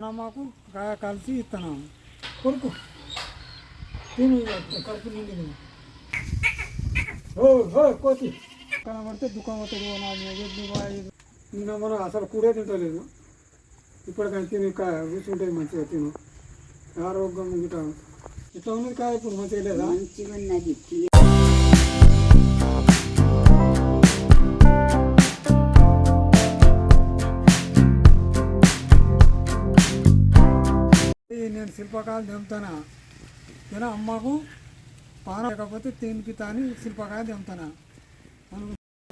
మాకు కలిసి ఇస్తున్నాం కొడుకు తిని కడుపు నిండి తిను. కోతి. కనబడితే దుఃఖం అవుతుంది ఓ మనం అసలు కూడే తింటలేదు. ఇప్పటికైనా తిని కూర్చుంటే మంచిగా తిను. ఆరోగ్యం ఇంకా ఇట్లా ఉన్నది కాదు ఇప్పుడు? మంచిగా లేదా? మంచిగా ఉన్నది శిల్పకాయలు శిల్పకాలు తెంపుతానా? నేను అమ్మకు పాన లేకపోతే తినిపితా అని శిల్పకాయ తెంపుతానా? మనం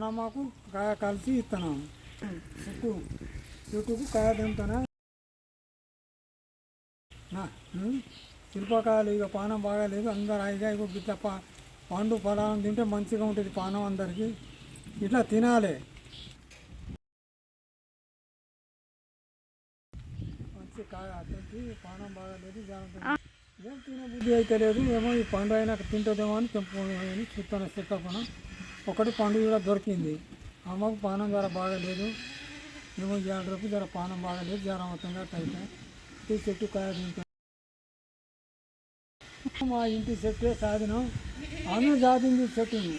అమ్మకు కాయ కలిసి ఇస్తాను? చెక్కు చుట్టూకు కాయ తెంపుతానా? శిల్పకాయలు ఇక పానం బాగాలేదు అందరు హాయిగా ఇక ఇట్లా పా పండు ఫలాలను తింటే మంచిగా ఉంటుంది పానం అందరికీ. ఇట్లా తినాలి. అతనికి పానం బాగాలేదు జాగ్రత్త ఏం తినే బుద్ధి అయితే లేదు ఏమో ఈ పండు అయినా తింటుందేమో అని తెంపుకొని చూస్తాను చెక్కపన ఒకటి పండు కూడా దొరికింది. అమ్మకు పానం ధర బాగాలేదు ఏమో ఏడు రూపాయలు ధర పానం బాగాలేదు జ్వరం అవుతుంది అయితే ఈ చెట్టు కాయ తింటాం. మా ఇంటి చెట్టే సాధనం. ఆమె సాధింది చెట్టుని.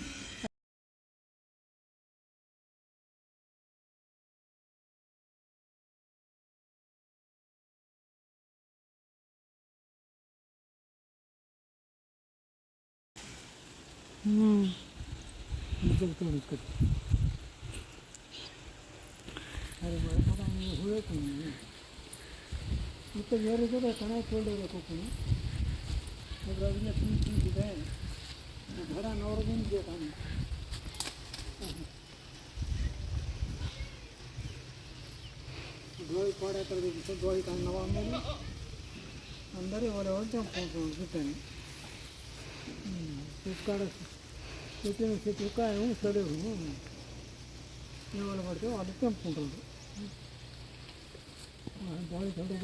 うん水を取るけどあれもあらに増えてるね ಮತ್ತೆ ಬೇರೆ ಕೂಡ ಚೆನ್ನಾಗಿ ತೊಳೆಯೋದು ಕೊಕ್ಕನು ಅದರೊಳಗಿನ ತುಂಬ ತುಂಬಿದೆ ಘರ ನೋಡೋದಿಂದ ಬೇಕಾನೆ ಗೋಳಿ ಕೋಡೆ ತರಬೇಕು ಗೋಳಿ ಕಾಣವ ಅಂದರೆ ಅಂದರೆ ಒಳ್ಳೆ ಹೊಟ್ಟೆ ಬಿಡ್ತಾನೆ ಹ್ಞೂ ಫ್ಲಿಪ್ಕಾರ್ಟ್ చెట్లు చెట్లు కాయము చెడుగు ఎవరు పడితే వాళ్ళు తెంపుకుంటారు. బాడీ చెడు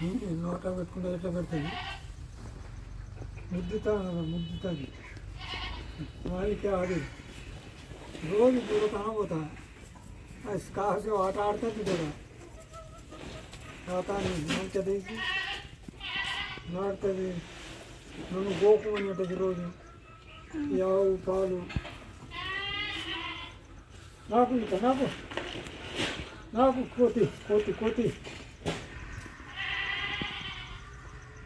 కుదిరితే నోట పెట్టుకుంటే ఎట్లా పెడుతుంది ముద్దుతా ముద్దుతుంది వాడికి ఆడి రోజు పూరతాన పోతా అది కాసి ఆట ఆడుతుంది కదా తాతాన్ని మంచిగా తీసి నాడుతుంది నన్ను గోపం ఉంటుంది రోజు యావు పాలు నాకు ఇంకా నాకు నాకు కోతి కోతి కోతి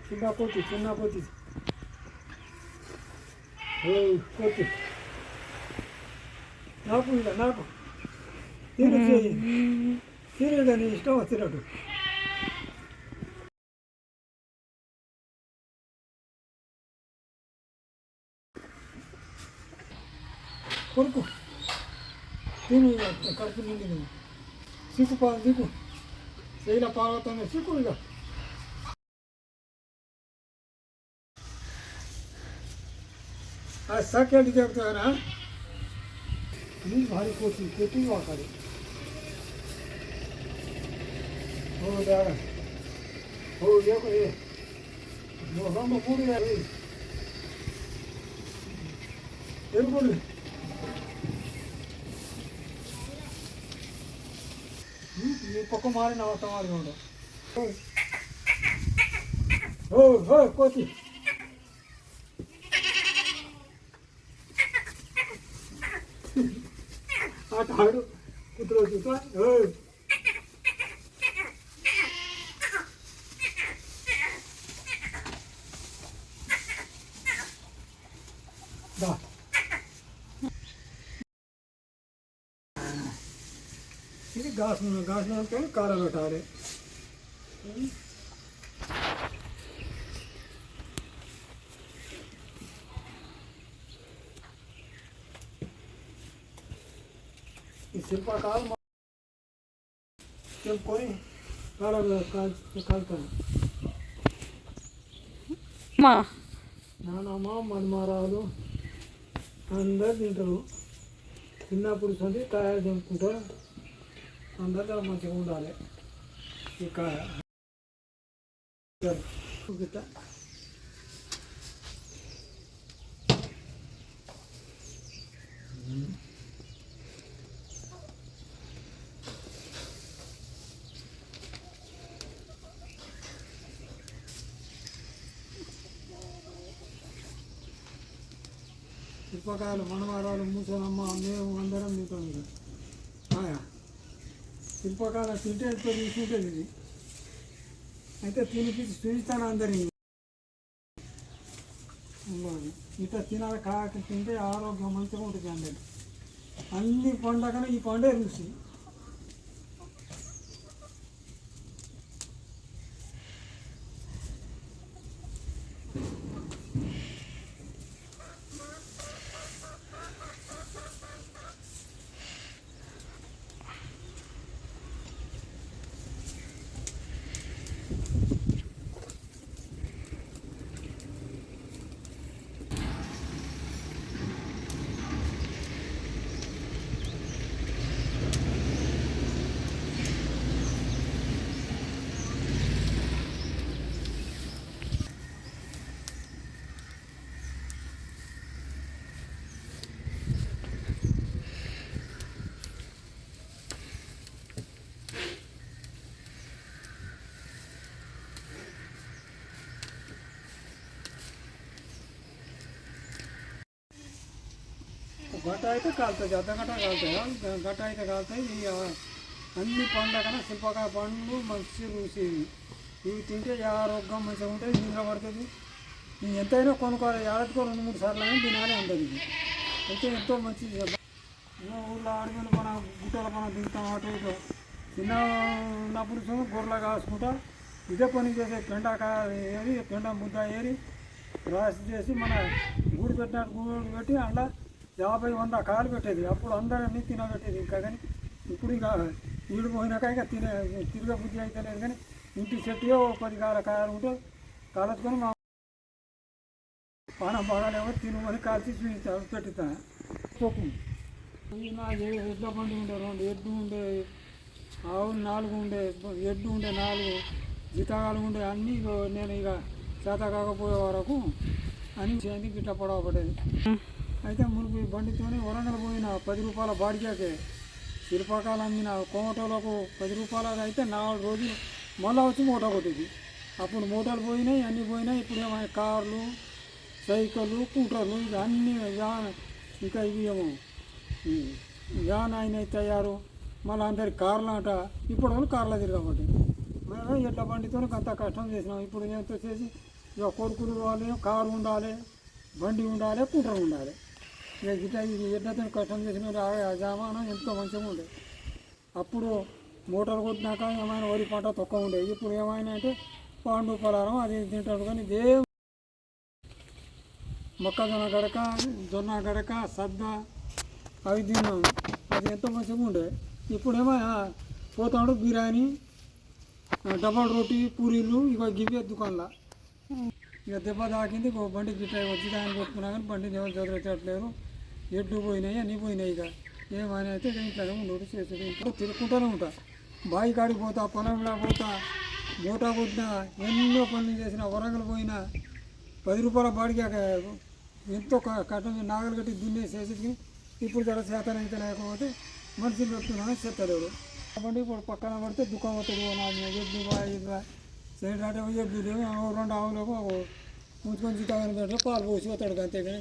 చిన్న కోతి చిన్న కోతి ఓయ్ కోతి నాకు ఇలా నాకు తిని చేయి తినేది నీ ఇష్టం వచ్చినట్టు కొడుకు తిని ఇక కడుపు నిండి నువ్వు సిక్కు పాలు దిక్కు శైల పార్వతమే సిక్కు ఇక आज सके जगता है ना नहीं भारी कोशिश कोटी वाकारी हो जाएगा हो देखो ये मौसम में पूरी है ये बिल्कुल ఈ పక్క మారిన అవసరం ఉండవు ఓ ఓ కోతి ఆట ఆడు కుదురు చూసా దా ఇది గాసు గాసు నూనెతో కారం పెట్టాలి. ఈ శిల్పకాలు చెప్పుకొని కాలం కలుతాను. మా నానమ్మ మన్మారాలు అందరు తింటారు. చిన్నప్పుడు సంది కాయ తెంపుకుంటారు అందరికీ మంచిగా ఉండాలి ఈ కాయ గిట్ట. శిల్పకాయలు మనమారాలు మూసలమ్మ మేము అందరం మీతో ఇది శిల్పకాయలు తింటే తీసుకుంటుంది ఇది. అయితే తినిపించి చూపిస్తాను అందరినీ. ఇంకోటి, ఇట్లా తినాలి కాక తింటే ఆరోగ్యం మంచిగా ఉంటుంది అందరికి. అన్ని పండగన ఈ పండే రుచి గట్ట అయితే కాలుతుంది అర్ధ గట్ట కాలుతాయి గట్ట అయితే కాలుతాయి. ఈ అన్ని అన్ని కన్నా శిల్పకాయ పండ్లు మంచి రుచి ఇవి తింటే ఏ ఆరోగ్యం మంచిగా ఉంటుంది నిద్ర పడుతుంది. ఇది ఎంతైనా కొనుక్కోవాలి. ఏడాదికో రెండు మూడు సార్లు అయినా తినాలి ఉంటుంది ఇది అయితే ఎంతో మంచిది ఊళ్ళో అడవిలో మన గుట్టల మనం దిగుతాం అటు ఇటు. చిన్న ఉన్నప్పుడు గొర్రెలు కాసుకుంటా. ఇదే పని చేసే పెండకాయ ఏరి పెండ ముద్ద ఏరి రాసి చేసి మన గూడు పెట్టినట్టు గూడు పెట్టి అలా యాభై వంద కాలు పెట్టేది. అప్పుడు అందరినీ తినబెట్టేది ఇంకా కానీ. ఇప్పుడు ఇక ఈడు పోయినాక ఇక తినే తిరిగే బుద్ధి అయితే లేదు కానీ ఇంటి చెట్టు పది కాల కాయలు ఉంటే కాలెత్తుకొని మా పానం బాగాలేమో తినుకొని కాల్చి చూపించాలి పెట్టుతాను తొక్కు. నా ఎడ్ల బండి ఉండే రెండు ఎడ్డు ఉండే ఆవులు నాలుగు ఉండే ఎడ్డు ఉండే నాలుగు జితగాలు ఉండే అన్నీ నేను ఇక చేత కాకపోయే వరకు అని చేతి గిట్ట పడవ పడేది. అయితే మునుపు ఈ బండితోనే వరంగల్ పోయిన పది రూపాయల బాడిగాకే శిల్పకాలు అమ్మిన కోమటోలకు పది రూపాయలకు అయితే నాలుగు రోజులు మళ్ళీ వచ్చి మూట కొట్టింది. అప్పుడు మూటలు పోయినాయి అన్నీ పోయినాయి. ఇప్పుడు ఏమో కార్లు సైకిళ్ళు కూటర్లు ఇక అన్నీ వ్యాన్ ఇంకా ఇవి ఏమో ఈ ఆయన తయారు. మళ్ళీ అందరి కార్లు అంట ఇప్పుడు వాళ్ళు కార్లు తిరగబట్టి మేము ఎట్ల బండితో అంత కష్టం చేసినాం. ఇప్పుడు ఎంతో చేసి ఇక కొడుకులు వాళ్ళు కారు ఉండాలి బండి ఉండాలి కూటర్ ఉండాలి. గిట్ట కష్టం చేసిన ఆ జమానం ఎంతో మంచిగా ఉండే. అప్పుడు మోటార్ కొట్టినాక ఏమైనా వరి పంట తక్కువ ఉండేది ఇప్పుడు ఏమైనా అంటే పాండు పొలారం అది ఇది తింటాడు కానీ ఇదే మొక్కజొన్న గడక జొన్న గడక సద్ద అవి తిన్నాం. అది ఎంతో మంచిగా ఉండే. ఇప్పుడేమో ఏమైనా పోతాడు బిర్యానీ డబల్ రోటీ పూరీలు ఇక గివే దుకాణంలో. ఇక దెబ్బ తాకింది బండి గిట్ట వచ్చి దాన్ని కొట్టుకున్నా కానీ బండి ఎవరు చదివేటట్లేరు ఎడ్లు పోయినాయి అన్నీ పోయినాయి ఇక. ఏమైనా అయితే ఇంట్లోనే ఉండడు చేసేది. ఇంట్లో తిరుక్కుంటూనే ఉంటా. బావి కాడికి పోతా పొలంలో పోతా మూటా కొట్టినా ఎన్నో పనులు చేసిన వరంగల్ పోయినా పది రూపాయల బాడికి ఎంతో క- కట్టం నాగలు కట్టి దున్నేసేసి ఇప్పుడు జర శాతం అయితే లేకపోతే మనుషులు పెట్టుకున్నా చెత్తలేడు కాబట్టి ఇప్పుడు పక్కన పడితే దుఃఖం అవుతుంది ఓ ఎడ్లు బా ఇది సైడ్ అంటే ఎడ్లు రెండు ఆవులకు ముంచుకొని చిట్టాగని పాలు పోసి వస్తాడు అంతే కానీ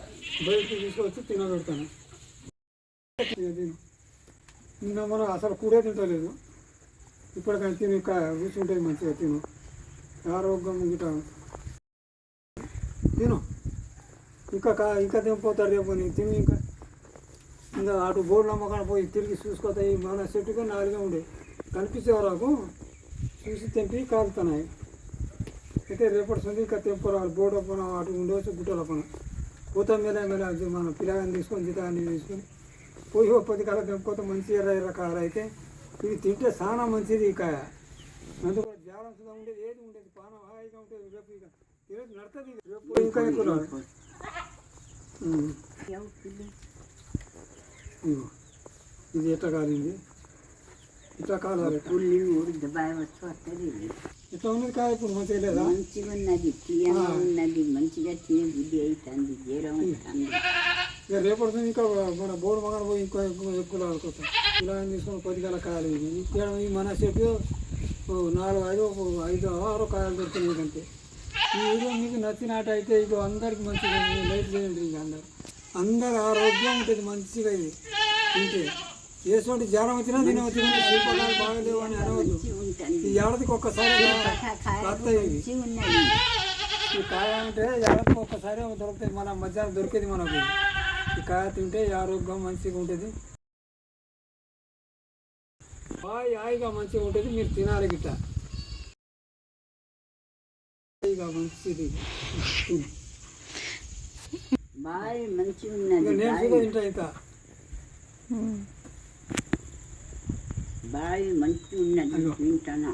బయటికి తీసుకొచ్చి తినబెడతాను. తిను నిన్న మనం అసలు కూడే తింటలేదు. ఇప్పటికైనా తిని ఇంకా మంచిగా తిను. ఆరోగ్యం గిట తిను. ఇంకా కా ఇంకా తినిపోతారు రేపు నేను తిని ఇంకా. ఇంకా అటు బోర్డు నమ్మకాన్ని పోయి తిరిగి చూసుకోతాయి మన చెట్టుగా నాలుగే ఉండే. కనిపించే వరకు చూసి తెంపి కాలుతున్నాయి అయితే రేపటి సంది ఇంకా తెంపరాలి. బోర్డు పన అటు ఉండవచ్చు గుట్టల పన పోతాం మీద మీద అది మన పిల్లగాని తీసుకొని జీతాన్ని తీసుకొని పోయి ఓ పది కాలం తెంపుకోతే మంచి ఎర్ర ఎర్ర కాయలు అయితే ఇది తింటే చాలా మంచిది ఈ కాయ అందుకు జాగ్రత్తగా ఉండేది ఏది ఉండేది పానం హాయిగా ఉంటుంది రేపు ఇక ఈరోజు నడుతుంది ఇక. రేపు ఇంకా ఎక్కువ రాదు. ఉమ్. ఇదిగో. ఇది ఎట్లా కాలింది ఇట్లా కాలాలి ఇట్లా ఉన్నది కాయ ఇప్పుడు మంచిగా లేదా మంచిగా ఉన్నది తీయగా ఉన్నది మంచిగా తినే బుద్ధి అవుతుంది జ్వరం వస్తుంది ఇక రేపటి నుంచి ఇంకా మన బోర్డు మగన పోయి ఇంకో ఎక్కువ ఆడుకోతాం ఇలా తీసుకొని పది గల కాయలు ఇవి. ఇక్కడ ఈ మన ఓ నాలుగు ఐదు ఐదు ఆరు కాయలు దొరుకుతున్నాయి అంతే ఈ వీడియో మీకు నచ్చినట్టయితే ఇక అందరికి మంచిగా. లైక్ చేయండి ఇక అందరు. అందరు ఆరోగ్యం ఉంటుంది మంచిగా ఇది తింటే ఏటువంటి జ్వరం వచ్చినా తిన వచ్చినా శిల్పకాలు బాగలేవు అని అనవద్దు. ఈ ఏడాదికి ఒక్కసారి ఈ కాయ అంటే ఏడాదికి ఒక్కసారి దొరుకుతుంది. మన మధ్యాహ్నం దొరికేది మనకు. ఈ కాయ తింటే ఆరోగ్యం మంచిగా ఉంటుంది. హాయి హాయిగా మంచిగా ఉంటుంది. మీరు తినాలి గిట్ట. మంచిది. బాగా మంచిగా ఉన్నది నేను కూడా తింటా ఇంకా. ಬಾಯಿ ಮಂಚೂರಿನ ತಿಂತಾನ